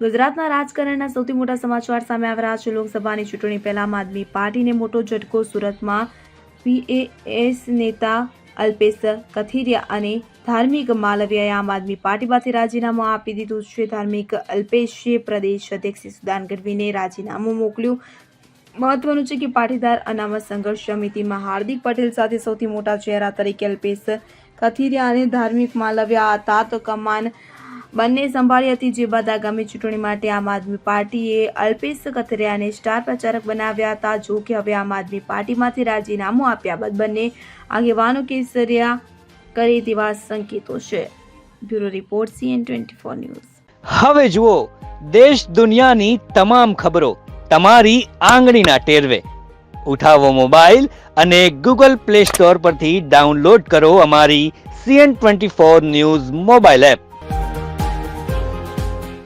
ગુજરાતના રાજકારણના સૌથી મોટા સમાચાર સામે આવી રહ્યા છે. લોકસભાની ચૂંટણી પહેલા આદમી પાર્ટીને મોટો ઝટકો સુરતમાં પીએએસ નેતા અલ્પેશ કથિરિયા અને ધાર્મિક માલવિયાએ આમ આદમી પાર્ટીમાંથી રાજીનામું આપી દીધું છે. ધાર્મિક અલ્પેશે પ્રદેશ અધ્યક્ષ સુદાન ગઢવીને રાજીનામું મોકલ્યું. મહત્વનું છે કે પાટીદાર અનામત સંઘર્ષ સમિતિમાં હાર્દિક પટેલ સાથે સૌથી મોટા ચહેરા તરીકે અલ્પેશ કથિરિયા અને ધાર્મિક માલવ્યા હતા તો કમાન બંને સંભાળી હતી, જે બાદ આગામી ચૂંટણી માટે આમ આદમી પાર્ટીએ અલ્પેશ કથરિયાને સ્ટાર પ્રચારક બનાવ્યા હતા. જો કે હવે આમ આદમી પાર્ટીમાંથી રાજીનામું આપ્યા બાદ બંને આગેવાનો કેસરિયા કરે તેવા સંકેતો છે. Bureau report, CN twenty four news. હવે જુઓ, દેશ દુનિયાની તમામ ખબરો તમારી આંગળીના ટેરવે. ઉઠાવો મોબાઈલ અને ગૂગલ પ્લે સ્ટોર પરથી ડાઉનલોડ કરો અમારી CN twenty four news mobile app.